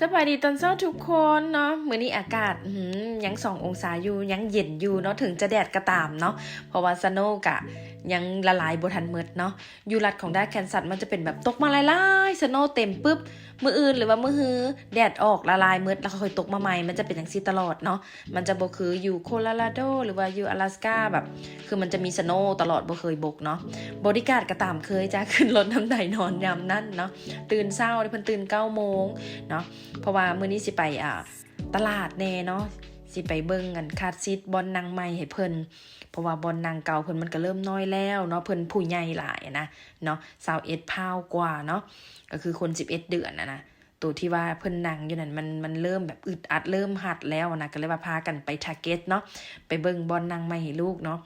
สบายดีตอนเช้าทุกคนเนาะมื้อนี้อากาศยังสององศาอยู่ยังเย็นอยู่เนาะถึงจะแดดกระตามเนาะเพราะว่าสโนกะ ยังละลายบทันเมดเนาะยูรัดของด้านแคนซัสมันจะเป็นแบบตกมาลายลายสโนเต็มปุ๊บมืออื่นหรือว่ามือฮือแดดออกละลายเมดแล้วค่อยตกมาใหม่มันจะเป็นอย่างซีตลอดเนาะมันจะบกคืออยู่โคโลราโดหรือว่าอยู่阿ลาสกาแบบ คือมันจะมีสโนตลอดบ่เคยบกเนาะบอดี้การดกระตามเคยจะขึ้นรถน้ำไดนอนยำนั่นเนาะตื่นเศร้าเพิ่นตื่นเก้าโมงเนาะเพราะว่ามื้อนี้สิไปอ่าตลาดแน่เนาะ สิไปเบิ่งกันคาดซิดบอลนางใหม่ให้เพิ่นเพราะว่าบอลนางเก่าเพิ่นมันก็เริ่มน้อยแล้วเนาะเพิ่นผู้ใหญ่หลายนะเนาะ21พาวกว่าเนาะก็คือคน11เอ็ดเดือนนะนะตัวที่ว่าเพิ่นนั่งอยู่นั่นมันมันเริ่มแบบอึดอัดเริ่มหัดแล้วนะก็เลยว่าพากันไปทาร์เก็ตเนาะไปเบิ่งบอลนางใหม่ให้ลูกเนาะ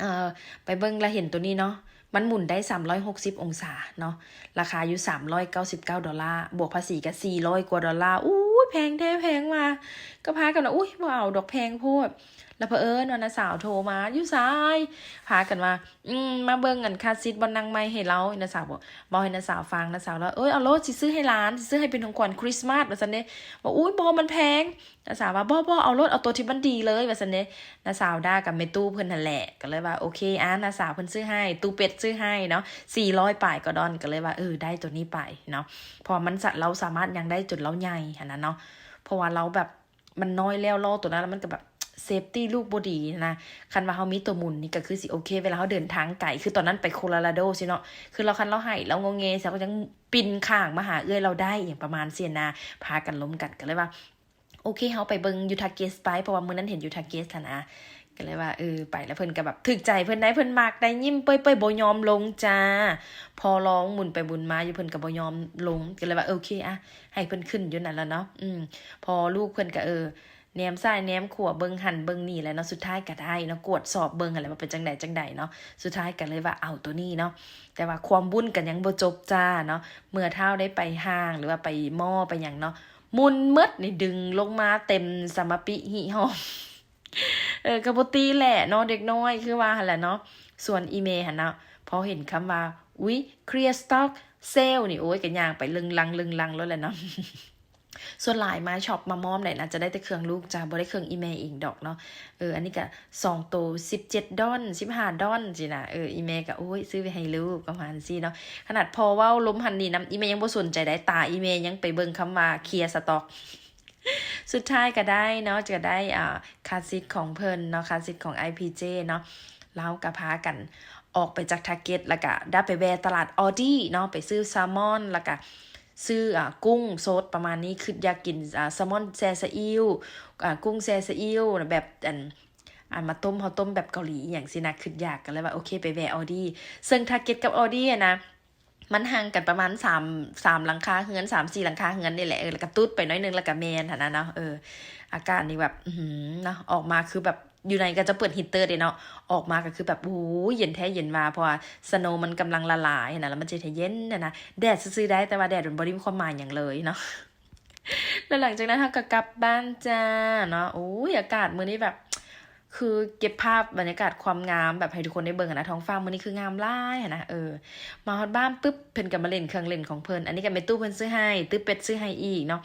เอ่อไปเบิ่งแล้วเห็นตัวนี้เนาะมันหมุนได้ 360 องศาเนาะ ราคาอยู่ 399 ดอลลาร์ บวกภาษีก็400 กว่าดอลลาร์ อู้ ยแพงแท้แพงมา ก็พากันว่าอุ้ยบ่เอาดอกแพงโพดแล้วเผอิญวันนะสาวโทรมาอยู่ซ้ายพากันมา อืมมาเบิ่งกันคาซิดบอลนางไม้ให้เรานะสาวบอกบอกให้นะสาวฟังนะสาวแล้วเอ้ยเอาโลดสิซื้อให้ร้านสิซื้อให้เป็นของขวัญคริสต์มาสว่าซั่นเด้บอกอุ้ยบอมันแพงนะสาวว่าบ่บ่เอาโลดเอาตัวที่มันดีเลยว่าซั่นเด้นะสาวได่ากับแม่ตู้เพิ่นนั่นแหละก็เลยว่าโอเคอะนะสาวเพิ่อนซื้อให้ ตู้เป็ดซื้อให้เนาะ400ป่ายก็ดอนก็เลยว่าเออได้ตัวนี้ไปเนาะพอมันสะเราสามารถยังได้จุดเราใหญ่หันนะเนาะเพราะว่าเราแบบมันน้อยแล้วล่อตัวนั้นแล้วมันก็แบบเซฟตี้ลูกบดีนะคันว่าเขามีตัวมุนนี่ก็คือสิโอเค เวลาเขาเดินทางไกลคือตอนนั้นไปโคโลราโดสิเนาะคือเราคันเราให้เรางงเงยเสียก็ยังปินข้างมาหาเอื้อยเราได้อย่างประมาณเสียนาพากันล้มกัดกันเลยว่าโอเคเขาไปเบิงยูทาเกสไปเพราะว่ามือนั้นเห็นยูทาเกสนะ ก็เลยว่าเออไปแล้วเพิ่นก็แบบถึกใจเพิ่นได้เพิ่นมักได้ยิ้มเป้ยเป้ยบ่ยอมลงจ้า พอร้องหมุนไปบุญมาอยู่เพิ่นก็บ่ยอมลงก็เลยว่าโอเคอะให้เพิ่นขึ้นอยู่นั่นแล้วเนาะอืมพอลูกเพิ่นก็เออแหนมซ้ายแหนมขวาเบิงหันเบิงนี่แหล้วเนาะสุดท้ายก็ได้เนาะกวดสอบเบิ่งอะไรว่าเป็นจังใดจังใดเนาะสุดท้ายก็เลยว่าเอาตัวนี้เนาะแต่ว่าความบุญกันยังบ่จบจ้าเนาะเมื่อเท่าได้ไปห้างหรือว่าไปหม้อไปหยังเนาะมุนมืดนี่ดึงลงมาเต็มสมปิหิหอม เออกระปตีแหละเนาะเด็กน้อยคือว่าหันแหละเนาะส่วนอีเมลหันเนาะพอเห็นคำว่าอุ๊ยเคลียร์สต็อกเซลนี่โอ้ยกันย่างไปลึงลังลึงลังแล้วแหละเนาะส่วนหลายมาช็อปมามอมเนี่ยนะจะได้แต่เครื่องลูกจ้าบ่ได้เครื่องอีเมลอีกดอกเนาะเอออันนี้ก็สองโตสิบเจ็ดดอนสิบห้าดอนสินะเอออีเมลก็โอ้ยซื้อไปให้ลูกประมาณสิเนาะขนาดพอว่าล้มหันนี่น้ำอีเมลยังบ่สนใจได้ตาอีเมลยังไปเบิ่งคำว่าเคลียร์สต็อก สุดท้ายก็ได้เนาะจะได้อ่าคาซิตของเพิ่นเนาะคาซิตของ IPJ เนาะแล้วก็พากันออกไปจากทาร์เก็ตแล้วก็ได้ไปแวะตลาดออดี้เนาะไปซื้อแซลมอนแล้วก็ซื้ออ่ากุ้งสดประมาณนี้คืออยากกินอ่าแซลมอนแซซอิวอ่ากุ้งแซซอิวแบบอันอ่ามาต้มเขาต้มแบบเกาหลีอย่างสินะคืออยากกันเลยว่าโอเคไปแวะออดี้ซึ่งทาร์เก็ตกับออดี้นะ มันห่างกันประมาณสามสามหลังคาเฮือนสามสี่หลังคาเฮือนนี่แหละเออแล้วก็ตุ๊ดไปน้อยนึงแล้วก็แมนฐานะเนาะเอออาการนี่แบบอืเนาะออกมาคือแบบอยู่ในก็จะเปิดฮีตเตอร์เดเนาะออกมาก็คือแบบโอ้ยเย็นแท้เย็นมาเพราะว่าสโนมันกำลังละลายนะแล้วมันจะเย็นนะนะแดดซื้อได้แต่ว่าแดดมันบริมีความหมายอย่างเลยเนาะแล้วหลังจากนั้นเราก็กลับบ้านจ้าเนาะโอ้ยอากาศมื้อนี้แบบ คือเก็บภาพบรรยากาศความงามแบบให้ทุกคนได้เบิ่งนะท้องฟ้ามื้อนี้คืองามหลายนะเออมาฮอดบ้านปุ๊บเพิ่นก็มาเล่นเครื่องเล่นของเพิ่นอันนี้ก็แม่ตู้เพิ่นซื้อให้ตื้อเป็ดซื้อให้อีกเนาะ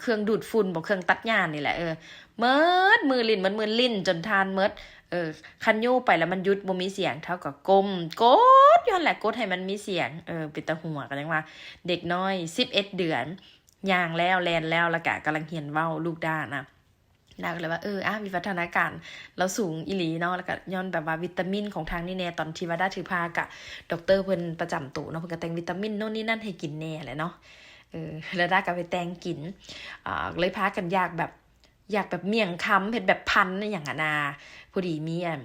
เครื่องดูดฝุ่นบ่เครื่องตัดหญ้านี่แหละเออเมิดมือลิ้นมันมือลิ้นจนทานเมิดเออคันโยไปแล้วมันหยุดบ่มีเสียงเท่ากับกลมกดย้อนแหละกดให้มันมีเสียงเออเป็นตาหัวกันจังว่า เด็กน้อย11เดือนย่างแล้วแลนแล้วล้วก็กำลังเรียนเว้าลูกด้านนะ นางก็เลยว่าเอออะวิวัฒนาการเราสูงอิหลีเนาะแล้วก็ย้อนแบบว่าวิตามินของทางนี่แน่ตอนที่ว่าได้ถือพากะดอกเตอร์เพิ่นประจำตูเนาะเพิ่นก็แต่งวิตามินโน่นนี่นั่นให้กินแน่แหละเนาะเออแล้วได้ก็ไปแต่งกินอ่าเลยพากันยากแบบอยากแบบเมี่ยงคำเผ็ดแบบพันอย่างอะนาพอดีมีอะ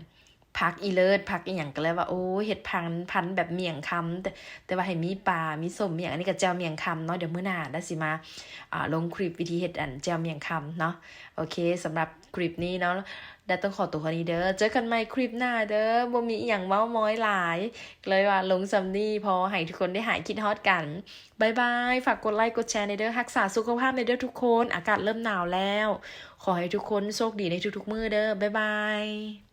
พักอีเลิศพักอีหยังก็เลยว่าโอ้เห็ดพันพันแบบเมี่ยงคำแต่แต่ว่าให้มีปลา มีส้มมีอย่างอันนี้ก็แจ่วเมี่ยงคำเนาะเดี๋ยวมื้อหน้าได้สิมาอ่าลงคลิปวิธีเฮ็ดอันแจ่วเมี่ยงคำเนาะโอเคสำหรับคลิปนี้เนาะด้ต้องขอตัวคนนี้เด้อเจอกันใหม่คลิปหน้าเด้อบ่มีอหย่างเมาม้อยหลาย เลยว่าลงซัมนี่พอให้ทุกคนได้หายคิดฮอดกันบายบายฝากกดไลค์กดแชร์ในเด้อรักษาสุขภาพในเด้อทุกคน อากาศเริ่มหนาวแล้ว ขอให้ทุกคนโชคดีในทุกๆมื้อเด้อบายบาย